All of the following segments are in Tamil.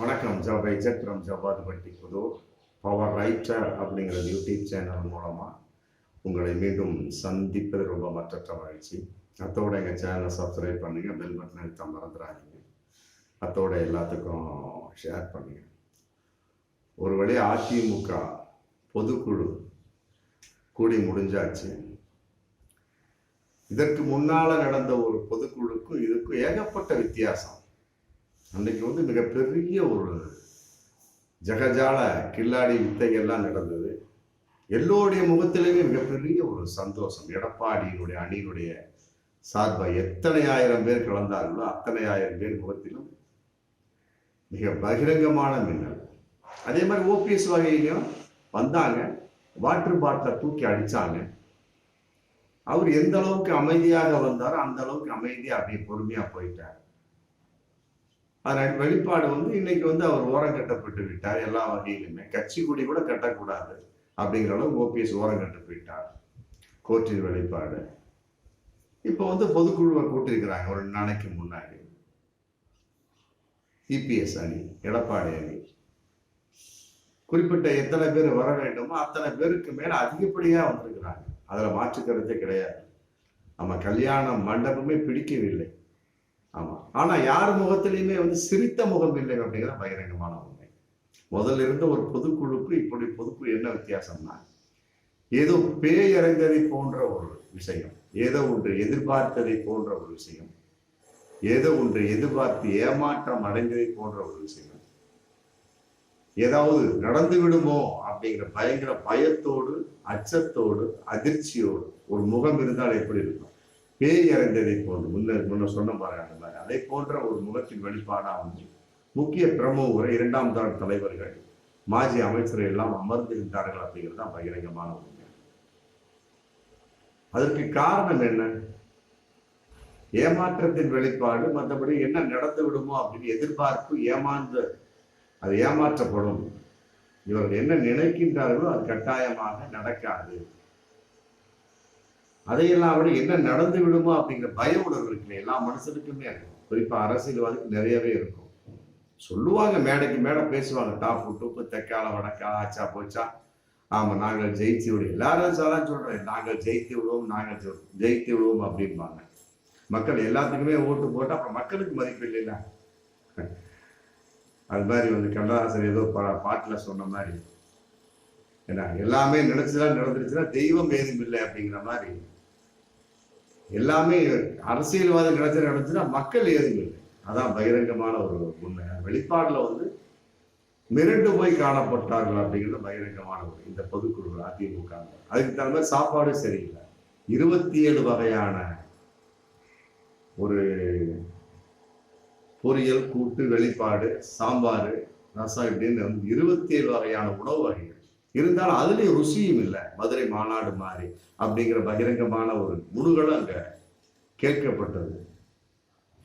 வணக்கம். ஜபை ஜக்ரம் ஜபாதுபட்டி புதூர். பவர் ரைட்டர் அப்படிங்கிற யூடியூப் சேனல் மூலமாக உங்களை மீண்டும் சந்திப்பது ரொம்ப மற்றற்ற மகிழ்ச்சி. அத்தோட எங்கள் சேனலை சப்ஸ்கிரைப் பண்ணுங்கள் பெல் பட்டன் அழுத்த மறந்துடாதீங்க. அத்தோட எல்லாத்துக்கும் ஷேர் பண்ணுங்கள் ஒரு வழி அதிமுக பொதுக்குழு கூடி முடிஞ்சாச்சு. இதற்கு முன்னால் நடந்த ஒரு பொதுக்குழுக்கும் இதுக்கும் ஏகப்பட்ட வித்தியாசம். அன்றைக்கு வந்து மிகப்பெரிய ஒரு ஜகஜால கில்லாடி வித்தைகள்லாம் நடந்தது. எல்லோருடைய முகத்திலையுமே மிகப்பெரிய ஒரு சந்தோஷம். எடப்பாடியினுடைய அணியினுடைய சார்பாக எத்தனை ஆயிரம் பேர் கலந்தார்களோ அத்தனை ஆயிரம் பேர் முகத்திலும் மிக பகிரங்கமான மின்னல். அதே மாதிரி ஓபிஎஸ் வகையிலையும் வந்தாங்க. வாட்டர் பாட்டில் தூக்கி அடித்தாங்க அவர் எந்த அளவுக்கு அமைதியாக வந்தாரோ அந்த அளவுக்கு அமைதியாக அப்படியே பொறுமையாக போயிட்டார். அதன் வெளிப்பாடு வந்து இன்னைக்கு வந்து அவர் ஓரம் கட்டப்பட்டு விட்டார் எல்லா வகையிலுமே. கட்சி கொடி கூட கட்டக்கூடாது அப்படிங்கிற அளவுக்கு ஓபிஎஸ் ஓரம் கட்டு போயிட்டார். கோர்ட்டின் வெளிப்பாடு. இப்போ வந்து பொதுக்குழுவை கூட்டியிருக்கிறாங்க ஒரு நாளைக்கு முன்னாடி. இபிஎஸ் அணி எடப்பாடி அணி. குறிப்பிட்ட எத்தனை பேர் வர வேண்டுமோ அத்தனை பேருக்கு மேல அதிகப்படியா வந்திருக்கிறாங்க. அதுல மாற்று கருத்தே கிடையாது. நம்ம கல்யாண மண்டபமே பிடிக்கவில்லை. ஆமாம் ஆனால் யார் முகத்திலையுமே வந்து சிரித்த முகம் இல்லை அப்படிங்கிற பகிரங்கமான உண்மை. முதல்ல இருந்த ஒரு பொதுக்குழுக்கு இப்படி பொதுக்குழு என்ன வித்தியாசம்னா ஏதோ பேய் போன்ற ஒரு விஷயம் ஏதோ ஒன்று எதிர்பார்த்ததை போன்ற ஒரு விஷயம் ஏதோ ஒன்று எதிர்பார்த்து ஏமாற்றம் அடைந்ததை போன்ற ஒரு விஷயம். ஏதாவது நடந்து விடுமோ அப்படிங்கிற பயங்கர பயத்தோடு அச்சத்தோடு அதிர்ச்சியோடு ஒரு முகம் இருந்தால் எப்படி இருக்கும்? பேய் அறிந்ததை போன்று. முன்ன முன்ன சொன்ன மாதிரி அந்த மாதிரி. அதை போன்ற ஒரு முகத்தின் வெளிப்பாடா வந்து முக்கிய பிரமுகரை இரண்டாம் தர தலைவர்கள் மாஜி அமைச்சர்கள் எல்லாம் அமர்ந்திருந்தார்கள் அப்படிங்கிறது தான் பகிரங்கமான உண்மை. அதற்கு காரணம் என்ன? ஏமாற்றத்தின் வெளிப்பாடு மற்றபடி என்ன நடந்து விடுமோ அப்படின்னு எதிர்பார்ப்பு ஏமாந்து அது ஏமாற்றப்படும். இவர்கள் என்ன நினைக்கின்றார்களோ அது கட்டாயமாக நடக்காது. அதையெல்லாம் விட என்ன நடந்து விடுமோ அப்படிங்கிற பய உணர்வு இருக்குல்ல எல்லா மனுஷனுக்குமே இருக்கும் குறிப்பா அரசியல்வாதிக்கு நிறையவே இருக்கும். சொல்லுவாங்க மேடைக்கு மேடை பேசுவாங்க டாப்பு டூப்பு தெக்கால வடக்கா ஆச்சா போச்சா. ஆமா நாங்கள் ஜெயித்து விடுவோம் எல்லாரும் சாதான் சொல்றேன் நாங்கள் ஜெயித்து விடுவோம் நாங்கள் ஜெயித்து விடுவோம் அப்படிம்பாங்க. மக்கள் எல்லாத்துக்குமே ஓட்டு போட்டு அப்புறம் மக்களுக்கு மதிப்பு இல்லைல்ல. அது மாதிரி வந்து கண்ணதாசன் ஏதோ பா- பாட்டுல சொன்ன மாதிரி. ஏன்னா எல்லாமே நினைச்சுதான் நடந்துருச்சுன்னா தெய்வம் ஏதும் இல்லை அப்படிங்கிற மாதிரி. எல்லாமே அரசியல்வாதம் நினைச்சு நடந்துச்சுன்னா மக்கள் ஏதும் இல்லை அதான் பகிரங்கமான ஒரு உண்மை. வெளிப்பாடில் வந்து மிரண்டு போய் காணப்பட்டார்கள் அப்படிங்கிறது பகிரங்கமான ஒரு இந்த பொதுக்குழு அதிமுக. அதுக்கு தகுந்த மாதிரி சாப்பாடு சரியில்லை. இருபத்தி ஏழு வகையான ஒரு பொரியல் கூட்டு வெளிப்பாடு சாம்பார் ரசம் இப்படின்னு வந்து இருபத்தி ஏழு வகையான உணவு வகைகள். இருந்தாலும் அதுலேயும் ருசியும் இல்லை. மதுரை மாநாடு மாதிரி அப்படிங்கிற பகிரங்கமான ஒரு முழுகளும் அங்கே கேட்கப்பட்டது.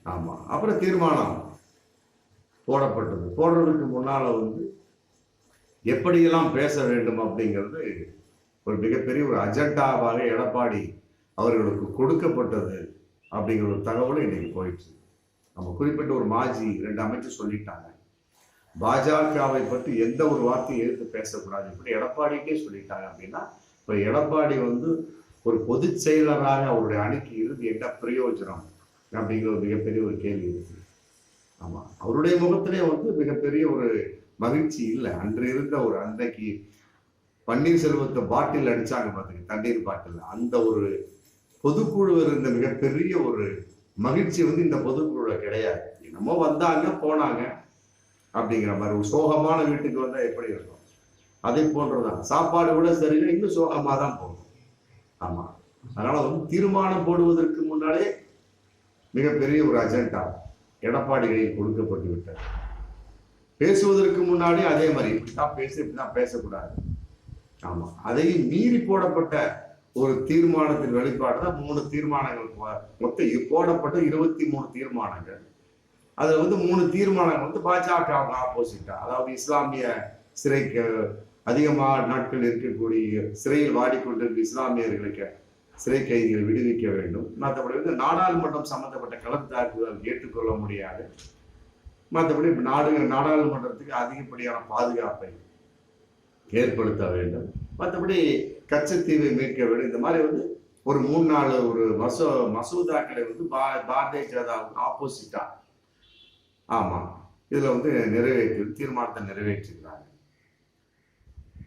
ஆமாம் அப்புறம் தீர்மானம் போடப்பட்டது. போடுறதுக்கு முன்னால் வந்து எப்படியெல்லாம் பேச வேண்டும் அப்படிங்கிறது ஒரு மிகப்பெரிய ஒரு அஜெண்டாவாக எடப்பாடி அவர்களுக்கு கொடுக்கப்பட்டது அப்படிங்கிற ஒரு தகவலும் இன்னைக்கு போயிடுச்சு நம்ம குறிப்பிட்ட ஒரு மாஜி ரெண்டு அமைச்சர் சொல்லிட்டாங்க. பாஜகவை பற்றி எந்த ஒரு வார்த்தையும் எடுத்து பேசக்கூடாது. இப்படி எடப்பாடிக்கே சொல்லிட்டாங்க அப்படின்னா இப்போ எடப்பாடி வந்து ஒரு பொதுச் செயலராக அவருடைய அணிக்கு இருந்து என்ன பிரயோஜனம் அப்படிங்கிற ஒரு மிகப்பெரிய ஒரு கேள்வி இருக்கு. ஆமாம் அவருடைய முகத்திலே வந்து மிகப்பெரிய ஒரு மகிழ்ச்சி இல்லை. அன்று இருந்த ஒரு அன்றைக்கு பன்னீர்செல்வத்தை பாட்டில் அடிச்சாங்க பார்த்துங்க தண்ணீர் பாட்டில். அந்த ஒரு பொதுக்குழு இருந்த மிகப்பெரிய ஒரு மகிழ்ச்சி வந்து இந்த பொதுக்குழுவில் கிடையாது. என்னமோ வந்தாங்க போனாங்க. அப்படிங்கிற மாதிரி ஒரு சோகமான வீட்டுக்கு வந்தா எப்படி இருக்கும்? அதே போன்றதுதான். சாப்பாடு கூட சரியில்லை இன்னும் சோகமா தான் போகும். ஆமா. அதனால வந்து தீர்மானம் போடுவதற்கு முன்னாலே மிகப்பெரிய ஒரு அஜெண்டா எடப்பாடிகளில் கொடுக்கப்பட்டு விட்டது பேசுவதற்கு முன்னாடி அதே மாதிரி இப்படிதான் பேசு இப்படிதான் பேசக்கூடாது. ஆமா. அதையும் மீறி போடப்பட்ட ஒரு தீர்மானத்தின் வெளிப்பாடு தான் மூணு தீர்மானங்கள் போ- மொத்தம் போடப்பட்ட இருபத்தி மூணு தீர்மானங்கள். அதில் வந்து மூணு தீர்மானங்கள் வந்து பாஜக ஆப்போசிட்டா அதாவது இஸ்லாமிய சிறைக்கு அதிகமாக நாட்கள் இருக்கக்கூடிய சிறையில் வாடிக்கொண்டிருக்கும் இஸ்லாமியர்களுக்கு சிறை கைதிகள் விடுவிக்க வேண்டும். மற்றபடி வந்து நாடாளுமன்றம் சம்பந்தப்பட்ட கலப்பு தாக்குதல் ஏற்றுக்கொள்ள முடியாது. மற்றபடி நாடு நாடாளுமன்றத்துக்கு அதிகப்படியான பாதுகாப்பை ஏற்படுத்த வேண்டும். மற்றபடி கச்சத்தீவை மீட்க வேண்டும். இந்த மாதிரி வந்து ஒரு மூணு நாலு ஒரு மசோ மசோதாக்களை வந்து பா பாரதிய ஜனதாவுக்கு ஆப்போசிட்டா ஆமா. இதுல வந்து நிறைவேற்றி தீர்மானத்தை நிறைவேற்றுகிறாங்க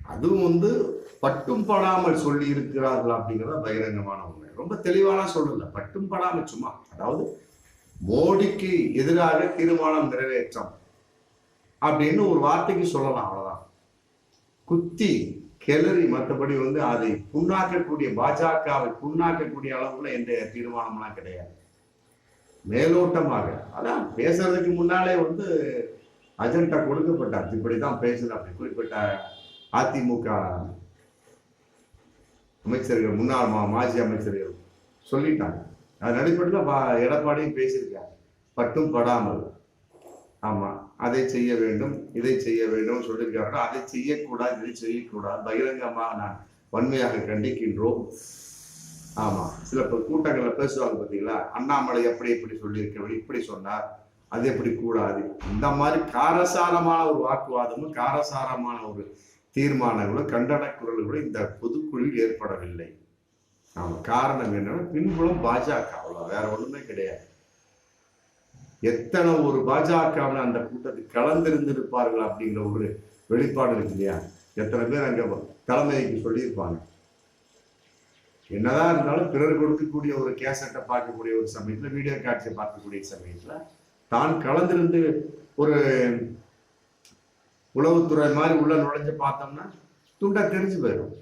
அதுவும் வந்து பட்டும் படாமல் சொல்லி இருக்கிறார்கள் அப்படிங்கிறத பகிரங்கமான உண்மை. ரொம்ப தெளிவான சொல்லல. பட்டும் படாமல் சும்மா அதாவது மோடிக்கு எதிராக தீர்மானம் நிறைவேற்றம் அப்படின்னு ஒரு வார்த்தைக்கு சொல்லலாம் அவ்வளவுதான். குத்தி கிளறி மற்றபடி வந்து அதை புண்ணாக்கக்கூடிய பாஜகவை புண்ணாக்கக்கூடிய அளவுல எந்த தீர்மானம்லாம் கிடையாது. மேலோட்டமாக. அதான் பேசுறதுக்கு முன்னாலே வந்து அஜெண்டா கொடுக்கப்பட்டார். இப்படிதான் பேசணும் அப்படி குறிப்பிட்ட அதிமுக அமைச்சர்கள் முன்னாள் மாஜி அமைச்சர்கள் சொல்லிட்டாங்க. அதன் அடிப்படையில் எடப்பாடியும் பேசியிருக்காங்க பட்டும் படாமல். ஆமா அதை செய்ய வேண்டும் இதை செய்ய வேண்டும் சொல்லியிருக்காங்க அதை செய்யக்கூடாது இதை செய்யக்கூடாது. பகிரங்கமாக நான் வன்மையாக கண்டிக்கின்றோம். ஆமா. சில ப- கூட்டங்கள்ல பேசுவாங்க பாத்தீங்களா? அண்ணாமலை எப்படி இப்படி சொல்லியிருக்கவர் இப்படி சொன்னார். அது எப்படி கூடாது? இந்த மாதிரி காரசாரமான ஒரு வாக்குவாதமும் காரசாரமான ஒரு தீர்மானங்களும் கண்டன குரல்களும் இந்த பொதுக்குழுவில் ஏற்படவில்லை. ஆமா. காரணம் என்னன்னா பின்புலம் பாஜக அவ்வளவு வேற ஒண்ணுமே கிடையாது. எத்தனை ஒரு பாஜகவில் அந்த கூட்டத்தில் கலந்திருந்திருப்பார்கள் அப்படிங்கிற ஒரு வெளிப்பாடு இருக்கு இல்லையா? எத்தனை பேர் அங்கே தலைமைக்கு சொல்லியிருப்பாங்க. என்னதான் இருந்தாலும் பிறர் கொடுக்கக்கூடிய ஒரு கேசட்டை பார்க்கக்கூடிய ஒரு சமயத்தில் வீடியோ காட்சியை பார்க்கக்கூடிய சமயத்தில் தான் கலந்திருந்து ஒரு உளவுத்துறை மாதிரி உள்ள நுழைஞ்சு பார்த்தோம்னா துண்டா தெரிஞ்சு போயிடும்.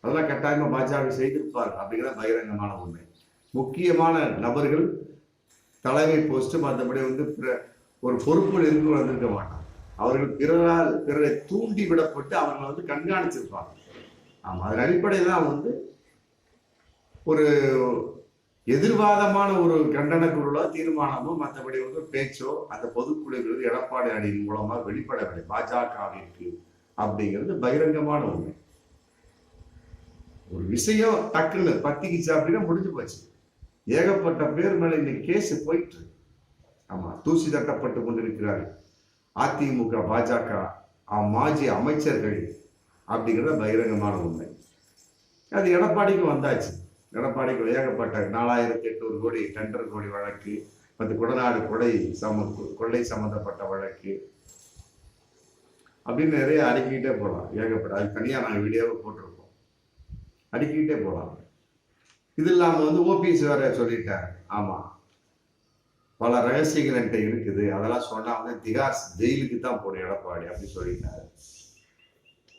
அதெல்லாம் கட்டாயமாக பாஜக செய்திருப்பார் அப்படிங்கிற பகிரங்கமான உண்மை. முக்கியமான நபர்கள் தலைமை போஸ்ட் மற்றபடி வந்து பிற- ஒரு பொறுப்பில் இருந்து வந்திருக்க மாட்டாங்க. அவர்கள் பிறரால் பிறரை தூண்டி விடப்பட்டு அவங்களை வந்து கண்காணிச்சிருப்பாங்க. ஆமாம் அதன் அடிப்படையில் தான் வந்து ஒரு எதிர்வாதமான ஒரு கண்டன குரலோ தீர்மானமோ மற்றபடி வந்து பேச்சோ அந்த பொதுக்குழுவிலிருந்து எடப்பாடி அணியின் மூலமா வெளிப்படவில்லை. பாஜகவிற்கு அப்படிங்கிறது பகிரங்கமான உண்மை. ஒரு விஷயம் டக்குன்னு பத்திக்கிச்சு அப்படின்னா முடிஞ்சு போச்சு. ஏகப்பட்ட பேர் மேல இன்னைக்கு கேஸ் போயிட்டு ஆமா தூசி தட்டப்பட்டு கொண்டிருக்கிறார்கள் அதிமுக பாஜக மாஜி அமைச்சர்கள் அப்படிங்கிறது பகிரங்கமான உண்மை. அது எடப்பாடிக்கு வந்தாச்சு. எடப்பாடிக்கு ஏகப்பட்ட நாலாயிரத்தி எட்நூறு கோடி டெண்டர் கோடி வழக்கு மற்ற குடநாடு கொடை சம கொள்ளை சம்மந்தப்பட்ட வழக்கு அப்படின்னு நிறைய அடுக்கிக்கிட்டே போகலாம் ஏகப்பட்ட அது தனியாக நாங்கள் வீடியோவை போட்டிருக்கோம். அடுக்கிக்கிட்டே போகலாம் இது இல்லாமல் வந்து ஓபிஎஸ் வேற சொல்லிட்டார். ஆமாம் பல ரகசியங்கள் என்கிட்ட இருக்குது. அதெல்லாம் சொன்னால் வந்து திகார் ஜெயிலுக்கு தான் போடும் எடப்பாடி அப்படின்னு சொல்லிட்டாரு.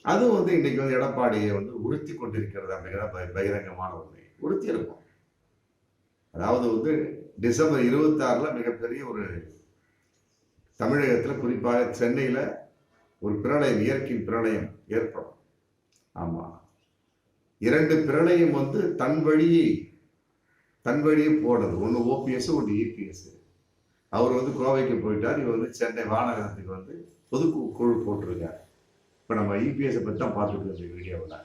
அதுவும் வந்து இன்னைக்கு வந்து எடப்பாடியை வந்து உறுத்தி கொண்டிருக்கிறது அப்படிங்கிற பகிரங்கமான உண்மை. கொடுத்திருக்கோம். அதாவது வந்து டிசம்பர் இருபத்தாறில் மிகப்பெரிய ஒரு தமிழகத்தில் குறிப்பாக சென்னையில் ஒரு பிரளயம் இயற்கை பிரளயம் ஏற்படும். ஆமாம் இரண்டு பிரளயம் வந்து தன் வழியை தன் வழியே போடுறது ஒன்று ஓபிஎஸ் ஒன்று இபிஎஸ் அவர் வந்து கோவைக்கு போயிட்டார். இவர் வந்து சென்னை வானகரத்துக்கு வந்து பொது குழு போட்டிருக்கார். இப்போ நம்ம இபிஎஸ் பற்றி தான் பார்த்துட்டு இருக்கோம் வீடியோவில்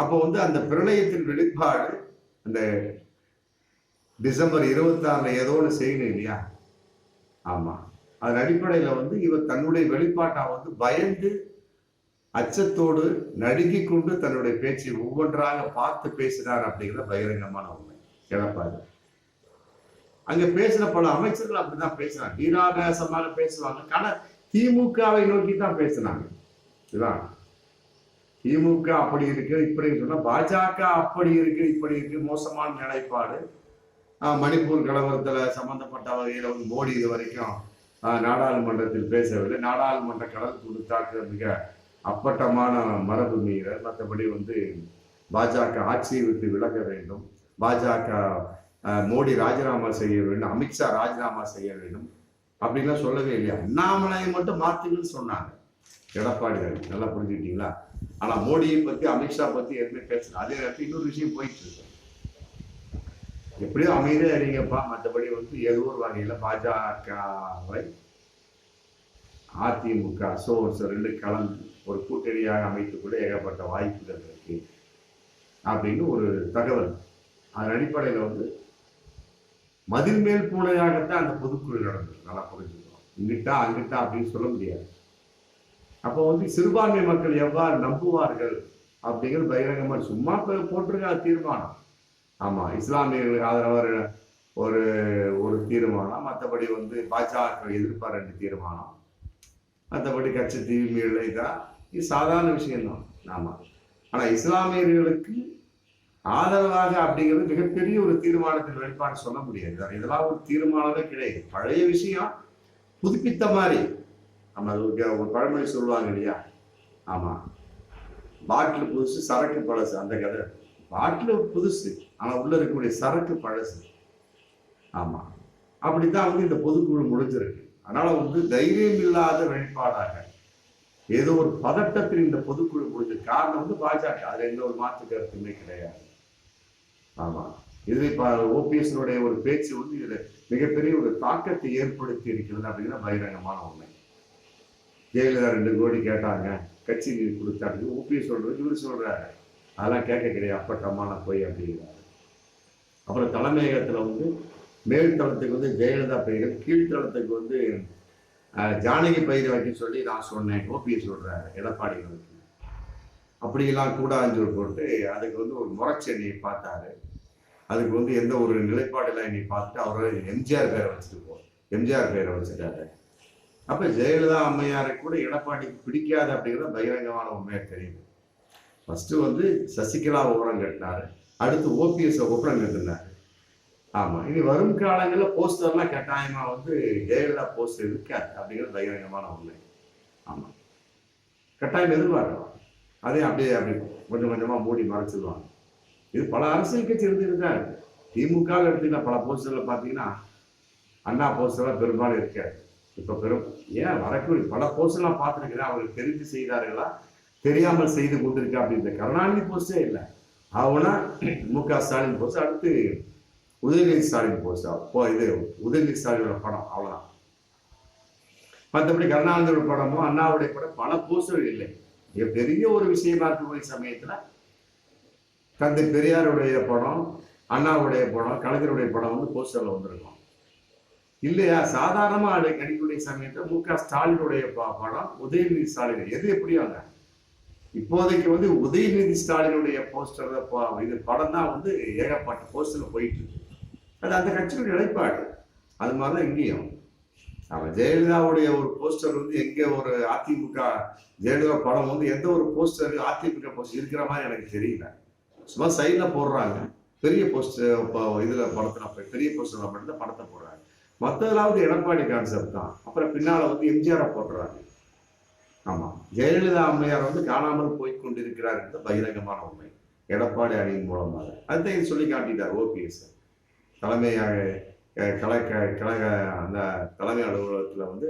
அப்போ வந்து அந்த பிரளயத்தின் வெளிப்பாடு அந்த டிசம்பர் இருபத்தாறுல ஏதோ ஒன்று செய்யணும் இல்லையா? ஆமாம் அதன் அடிப்படையில் வந்து இவர் தன்னுடைய வெளிப்பாட்டை வந்து பயந்து அச்சத்தோடு நடுங்கிக் கொண்டு தன்னுடைய பேச்சை ஒவ்வொன்றாக பார்த்து பேசினார் அப்படிங்கிற பகிரங்கமான உண்மை. எடப்பாடி அங்க பேசின பல அமைச்சர்கள் அப்படிதான் பேசினாங்க. வீராவேசமாக பேசுவாங்க. ஆனா திமுகவை நோக்கி தான் பேசினாங்க. இதுதான். திமுக அப்படி இருக்கு இப்படி சொன்னா பாஜக அப்படி இருக்கு இப்படி இருக்கு. மோசமான நிலைப்பாடு. மணிப்பூர் கலவரத்துல சம்பந்தப்பட்ட வகையில வந்து மோடி இது வரைக்கும் நாடாளுமன்றத்தில் பேசவில்லை. நாடாளுமன்ற கடல் கொடுத்தாக்கு மிக அப்பட்டமான மரபு மீறல் மற்றபடி வந்து பாஜக ஆட்சியை விட்டு விலக வேண்டும். பாஜக மோடி ராஜினாமா செய்ய வேண்டும். அமித்ஷா ராஜினாமா செய்ய வேண்டும். அப்படின்லாம் சொல்லவே இல்லையா? அண்ணாமலையை மட்டும் மாத்துங்கன்னு சொன்னாங்க. எடப்பாடி நல்லா புரிஞ்சுக்கிட்டீங்களா? ஆனா மோடியை பத்தி அமித்ஷா பத்தி எதுவுமே பேசல. அதே நேரத்தில் இன்னொரு விஷயம் போயிட்டு இருக்கு. எப்படியோ அமைதியா இருங்கப்பா. மற்றபடி வந்து ஏதோ ஒரு வகையில பாஜகவை அதிமுக சோர்ஸ் ரெண்டு கலந்து ஒரு கூட்டணியாக அமைத்து கூட ஏகப்பட்ட வாய்ப்புகள் இருக்கு அப்படின்னு ஒரு தகவல். அதன் அடிப்படையில் வந்து மதில் மேல் பூனையாகத்தான் அந்த பொதுக்குழு நடந்தது. நல்லா புரிஞ்சுக்கணும். இங்கிட்டா அங்கிட்டா அப்படின்னு சொல்ல முடியாது. அப்போ வந்து சிறுபான்மை மக்கள் எவ்வாறு நம்புவார்கள் அப்படிங்கிறது பகிரங்கமாக சும்மா போ- போட்டிருக்காங்க தீர்மானம். ஆமாம் இஸ்லாமியர்களுக்கு ஆதரவாக ஒரு ஒரு தீர்மானம். மற்றபடி வந்து பாஜக எதிர்ப்பார் ரெண்டு தீர்மானம். மற்றபடி கட்சி தீர்மையில் இதான் இது? சாதாரண விஷயம்தான். ஆமாம் ஆனால் இஸ்லாமியர்களுக்கு ஆதரவாக அப்படிங்கிறது மிகப்பெரிய ஒரு தீர்மானத்தின் வெளிப்பாடு சொல்ல முடியாது. இதெல்லாம் ஒரு தீர்மானமே கிடையாது. பழைய விஷயம் புதுப்பித்த மாதிரி. நம்ம ஒரு பழமொழி சொல்லுவாங்க இல்லையா? ஆமாம் பாட்டில் புதுசு சரக்கு பழசு. அந்த கதை. பாட்டில் புதுசு. ஆனால் உள்ளே இருக்கக்கூடிய சரக்கு பழசு. ஆமாம் அப்படி தான் வந்து இந்த பொதுக்குழு முடிஞ்சிருக்கு. அதனால் வந்து தைரியம் இல்லாத வெளிப்பாடாக ஏதோ ஒரு பதட்டத்தில் இந்த பொதுக்குழு முடிஞ்சது காரணம் வந்து பாஜக. அதில் எந்த ஒரு மாற்று கருத்துமே கிடையாது. ஆமாம் இதில் இப்போ ஓபிஎஸ்னுடைய ஒரு பேச்சு வந்து இதில் மிகப்பெரிய ஒரு தாக்கத்தை ஏற்படுத்தி இருக்கிறது அப்படிங்கிற பகிரங்கமான உண்மை. ஜெயலலிதா ரெண்டு கோடி கேட்டாங்க. கட்சி நிதி கொடுத்தாங்க. ஓபிஎஸ் சொல்கிறது இவர் சொல்கிறாரு அதெல்லாம் கேட்க கிடையாது. அப்பட்டமான போய் அப்படிங்கிறாரு. அப்புறம் தலைமையகத்தில் வந்து மேல்தளத்துக்கு வந்து ஜெயலலிதா பெயர்கள் கீழ்த்தளத்துக்கு வந்து ஜானகி பயிர் வைக்க சொல்லி நான் சொன்னேன். ஓபிஎஸ் சொல்கிறாரு எடப்பாடிகளுக்கு. அப்படியெல்லாம் கூடாதுன்னு சொல்லி போட்டு அதுக்கு வந்து ஒரு முறைச்சென்னியை பார்த்தாரு. அதுக்கு வந்து எந்த ஒரு நிலைப்பாடுல என்னை பார்த்துட்டு அவர் எம்ஜிஆர் பேரை வச்சுட்டு போ எம்ஜிஆர் பேரை வச்சுட்டாரு. அப்ப ஜெயலலிதா அம்மையாரை கூட எடப்பாடிக்கு பிடிக்காது அப்படிங்கிறது பகிரங்கமான உண்மையாக தெரியுது. ஃபர்ஸ்ட் வந்து சசிகலா ஓரம் கட்டினாரு. அடுத்து ஓபிஎஸ் ஓரம் கட்டினார். ஆமா இனி வரும் காலங்களில் போஸ்டர்லாம் கட்டாயமா வந்து ஜெயலலிதா போஸ்டர் இருக்காது அப்படிங்கிறது பகிரங்கமான உண்மை. ஆமா. கட்டாயம் எதிர்பார்க்கலாம். அதே அப்படியே அப்படி கொஞ்சம் கொஞ்சமா மூடி மறைச்சிடுவாங்க இது பல அரசியல் கட்சி இருந்துட்டு தான் திமுக எடுத்துக்கிட்ட பல போஸ்டர்ல பாத்தீங்கன்னா அண்ணா போஸ்டர்லாம் பெரும்பாலும் இருக்காது. இப்போ பெரும் ஏன் வரக்கூடிய பல போஸ்ட்லாம் பார்த்துருக்கிறேன். அவங்களுக்கு தெரிஞ்சு செய்தார்களா? தெரியாமல் செய்து கொண்டிருக்கா அப்படின்ற கருணாநிதி போஸ்டே இல்லை. அவனா மு க ஸ்டாலின் போஸ்ட் அடுத்து உதயநிதி ஸ்டாலின் போஸ்ட் அப்போ இது உதயநிதி ஸ்டாலினோட படம் அவ்வளோதான் மற்றபடி கருணாநிதியோட படமோ அண்ணாவுடைய படம் பல போஸ்டர் இல்லை. மிக பெரிய ஒரு விஷயமா இருக்கக்கூடிய சமயத்துல தந்தை பெரியாருடைய படம் அண்ணாவுடைய படம் கலைஞருடைய படம் வந்து போஸ்டர்ல வந்திருக்கும். இல்லையா? சாதாரணமா அடை கணிக்கூடிய சமயத்தில் மு க ஸ்டாலினுடைய படம் உதயநிதி ஸ்டாலின் எது எப்படியாங்க இப்போதைக்கு வந்து உதயநிதி ஸ்டாலினுடைய போஸ்டர் இது படம் தான் வந்து ஏகப்பட்ட போஸ்டர்ல போயிட்டு இருக்கு அது அந்த கட்சியுடைய நிலைப்பாடு. அது மாதிரிதான் இங்கேயும். அவன் ஜெயலலிதாவுடைய ஒரு போஸ்டர் வந்து எங்க ஒரு அதிமுக ஜெயலலிதா படம் வந்து எந்த ஒரு போஸ்டர் அதிமுக போஸ்டர் இருக்கிற மாதிரி எனக்கு தெரியல. சும்மா சைடில் போடுறாங்க. பெரிய போஸ்டர் இதுல படத்துல பெரிய போஸ்டர் மட்டும் தான் படத்தை போடுறாங்க. மற்றதெல்லாம் எடப்பாடி கான்செப்ட் தான். அப்புறம் பின்னால வந்து எம்ஜிஆரை போடுறாங்க. ஆமா. ஜெயலலிதா அம்மையார் வந்து காணாமல் போய் கொண்டிருக்கிறார் என்ற பகிரங்கமான உண்மை. எடப்பாடி அணியின் மூலமாக. அதை சொல்லி காட்டிட்டார் ஓபிஎஸ். தலைமையாக கலை கழக அந்த தலைமை அலுவலகத்தில் வந்து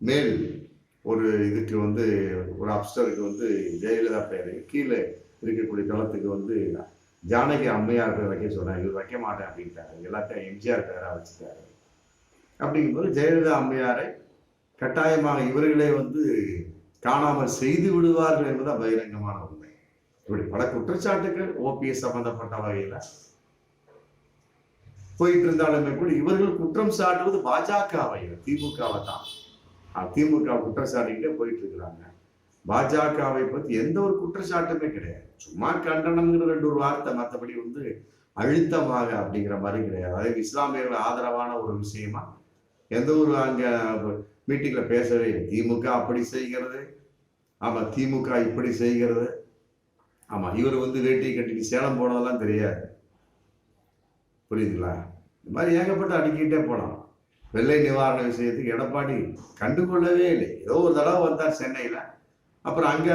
மேல் ஒரு இதுக்கு வந்து ஒரு அப்சருக்கு வந்து ஜெயலலிதா பெயர். கீழே இருக்கக்கூடிய தளத்துக்கு வந்து ஜானகி அம்மையார் பேர் வைக்க சொன்னாங்க இவர் வைக்க மாட்டேன் அப்படின்ட்டாரு. எல்லாத்தையும் எம்ஜிஆர் பேராக வச்சுட்டாரு. அப்படிங்கும்போது ஜெயலலிதா அம்மையாரை கட்டாயமாக இவர்களே வந்து காணாமல் செய்து விடுவார்கள் என்பது பகிரங்கமான உண்மை. இப்படி பல குற்றச்சாட்டுகள் ஓபிஎஸ் சம்பந்தப்பட்ட வகையில போயிட்டு இருந்தாலுமே கூட இவர்கள் குற்றம் சாட்டுவது பாஜகவை திமுகவை தான். ஆஹ் திமுக குற்றச்சாட்டிக்கிட்டே போயிட்டு இருக்கிறாங்க பாஜகவை பத்தி எந்த ஒரு குற்றச்சாட்டுமே கிடையாது. சும்மா கண்டனம்ங்கிற ரெண்டு ஒரு வார்த்தை மற்றபடி வந்து அழுத்தமாக அப்படிங்கிற மாதிரி கிடையாது. அதாவது இஸ்லாமியர்கள் ஆதரவான ஒரு விஷயமா எந்த ஒரு அங்க மீட்டிங்ல பேசவே இல்லை. திமுக அப்படி செய்கிறது. ஆமா திமுக இப்படி செய்கிறது. ஆமா இவர் வந்து வேட்டி கட்டிட்டு சேலம் போனதெல்லாம் தெரியாது. புரியுதுங்களா? இந்த மாதிரி ஏகப்பட்ட அடுக்கிட்டே போனோம் வெள்ளை நிவாரண விஷயத்துக்கு எடப்பாடி கண்டுகொள்ளவே இல்லை. ஏதோ ஒரு தடவை வந்தார் சென்னையில. அப்புறம் அங்க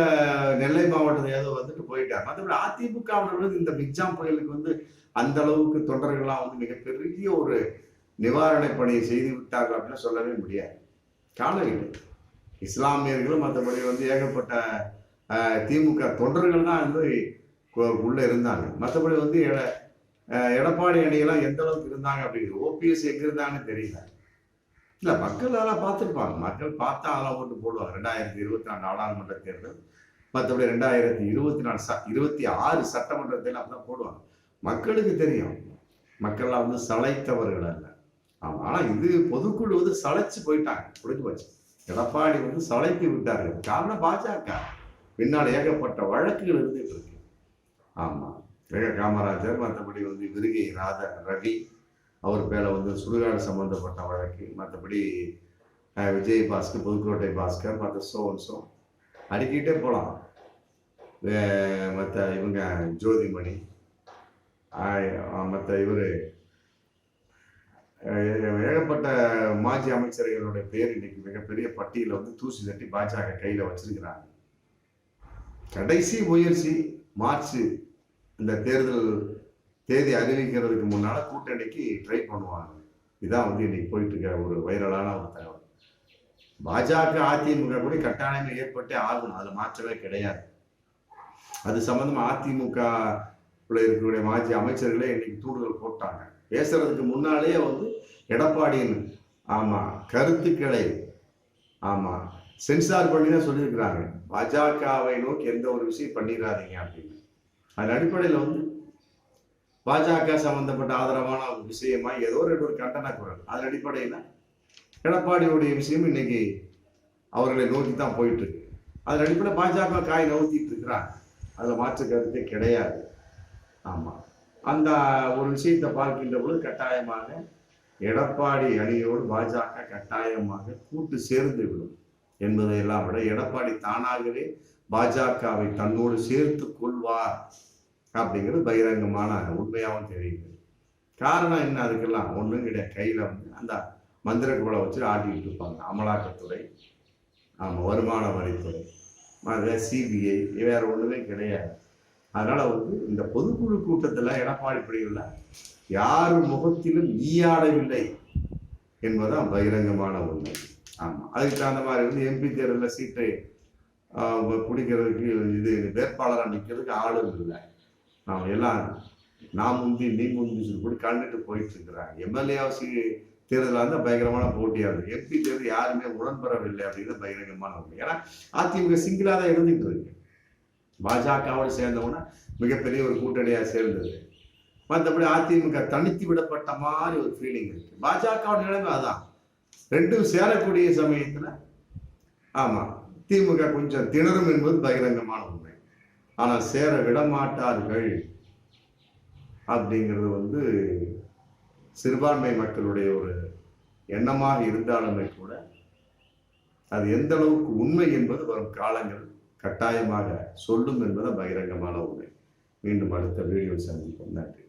நெல்லை மாவட்டத்தில் ஏதோ வந்துட்டு போயிட்டார் மற்றபடி அதிமுகவினர் இந்த மிக்ஜாம் புயலுக்கு வந்து அந்த அளவுக்கு தொண்டர்கள்லாம் வந்து மிகப்பெரிய ஒரு நிவாரண பணியை செய்து விட்டார்கள் அப்படின்னு சொல்லவே முடியாது. காலையில் இஸ்லாமியர்களும் மற்றபடி வந்து ஏகப்பட்ட திமுக தொண்டர்கள் தான் வந்து உள்ளே இருந்தாங்க. மற்றபடி வந்து எட- எடப்பாடி அணியெல்லாம் எந்த அளவுக்கு இருந்தாங்க அப்படிங்கிறது ஓபிஎஸ் எங்க இருந்தாங்கன்னு தெரியல. இல்ல மக்கள் அதெல்லாம் பார்த்துருப்பாங்க. மக்கள் பார்த்தா அதெல்லாம் ஓட்டு போடுவாங்க. ரெண்டாயிரத்தி இருபத்தி நாலு நாடாளுமன்ற தேர்தல் மற்றபடி ரெண்டாயிரத்தி இருபத்தி நாலு ச இருபத்தி ஆறு சட்டமன்ற தேர்தல் அப்படிதான் போடுவாங்க. மக்களுக்கு தெரியும். மக்கள்லாம் வந்து சளைத்தவர்கள் அல்ல. ஆமாம் ஆனால் இது பொதுக்குழு வந்து சளைச்சு போயிட்டாங்க. புரிஞ்சு போச்சு. எடப்பாடி வந்து சளைத்து விட்டார்கள். காரணம் பாஜக. பின்னால் ஏகப்பட்ட வழக்குகள் இருந்துகிட்டு இருக்கு. ஆமாம் ஏக காமராஜர் மற்றபடி வந்து விருகை ராத ரவி அவர் பேர வந்து சுடுகாடு சம்பந்தப்பட்ட வழக்கு மற்றபடி விஜய் பாஸ்கர் புதுக்கோட்டை பாஸ்கர் மற்ற சோன்சோ அடுக்கிட்டே போகலாம் மற்ற இவங்க ஜோதிமணி மற்ற இவர் ஏகப்பட்ட மாஜி அமைச்சர்களுடைய பேர் இன்னைக்கு மிகப்பெரிய பட்டியலில் வந்து தூசி தட்டி பாஜக கையில் வச்சிருக்கிறாங்க. கடைசி முயற்சி மார்ச் இந்த தேர்தல் தேதி அறிவிக்கிறதுக்கு முன்னால் கூட்டணிக்கு ட்ரை பண்ணுவாங்க. இதான் வந்து இன்னைக்கு போயிட்டு இருக்க ஒரு வைரலான ஒரு தகவல். பாஜக அதிமுக கூட கட்டாயம் ஏற்பட்டே ஆகணும் அதில் மாற்றவே கிடையாது. அது சம்பந்தமா அதிமுக இருக்கக்கூடிய மாஜி அமைச்சர்களே இன்னைக்கு தூண்டுதல் போட்டாங்க. பேசுறதுக்கு முன்னாலேயே வந்து எடப்பாடியின் ஆமா கருத்துக்களை ஆமா சென்சார் பண்ணி தான் சொல்லியிருக்கிறாங்க. பாஜகவை நோக்கி எந்த ஒரு விஷயம் பண்ணிடாதீங்க அப்படின்னு. அதன் அடிப்படையில் வந்து பாஜக சம்பந்தப்பட்ட ஆதரவான ஒரு விஷயமா ஏதோ ஒரு ஒரு கண்டன குரல் அதன் அடிப்படையில் எடப்பாடியுடைய விஷயம் இன்னைக்கு அவர்களை நோக்கி தான் போயிட்டு இருக்கு அதன் அடிப்படையில் பாஜக காய் நவுத்திட்டு இருக்கிறாங்க. அதில் மாற்று கருத்தே கிடையாது. ஆமாம் அந்த ஒரு விஷயத்தை பார்க்கின்ற பொழுது கட்டாயமாக எடப்பாடி அணியோடு பாஜக கட்டாயமாக கூட்டு சேர்ந்து விடும் என்பதையெல்லாம் விட எடப்பாடி தானாகவே பாஜகவை தன்னோடு சேர்த்து கொள்வார். அப்படிங்கிறது பகிரங்கமான உண்மையாகவும் தெரியுது. காரணம் என்ன? அதுக்கெல்லாம் ஒன்றும் கிடையாது. கையில் வந்து அந்த மந்திர குழை வச்சு ஆட்டிக்கிட்டு இருப்பாங்க. அமலாக்கத்துறை ஆமாம் வருமான வரித்துறை அது சிபிஐ வேறு ஒன்றுமே கிடையாது. அதனால் வந்து இந்த பொதுக்குழு கூட்டத்தில் எடப்பாடி பிரிவில் யார் முகத்திலும் ஈயாடவில்லை என்பதுதான் பகிரங்கமான உண்மை. ஆமாம் அதுக்கு தகுந்த மாதிரி வந்து எம்பி தேர்தலில் சீட்டை பிடிக்கிறதுக்கு இது வேட்பாளராக நிற்கிறதுக்கு ஆளும் இல்லை. நாம் எல்லாம் நாம் முந்தி நீ முந்தி சொல்லி கூட கண்டுட்டு போயிட்டு இருக்கிறாங்க எம்எல்ஏ தேர்தலாக இருந்தால் பயங்கரமான போட்டியாக இருக்கு எம்பி தேர்தல் யாருமே உடன்பெறவில்லை அப்படிங்கிறது பகிரங்கமான உண்மை. ஏன்னா அதிமுக சிங்கிளாக தான் இருந்துட்டு இருக்கு. பாஜகவோடு சேர்ந்தவுடனே மிகப்பெரிய ஒரு கூட்டணியாக சேர்ந்தது. மற்றபடி அதிமுக தனித்து விடப்பட்ட மாதிரி ஒரு ஃபீலிங் இருக்கு. பாஜகவோட நிலைமை அதான். ரெண்டும் சேரக்கூடிய சமயத்தில் ஆமாம் திமுக கொஞ்சம் திணறும் என்பது பகிரங்கமான உண்மை. ஆனால் சேர விடமாட்டார்கள் அப்படிங்கிறது வந்து சிறுபான்மை மக்களுடைய ஒரு எண்ணமாக இருந்தாலுமே கூட அது எந்த அளவுக்கு உண்மை என்பது வரும் காலங்கள் கட்டாயமாக சொல்லும் என்பது பகிரங்கமான உண்மை. மீண்டும் அடுத்த வீடியோ சந்திப்போம். நன்றி.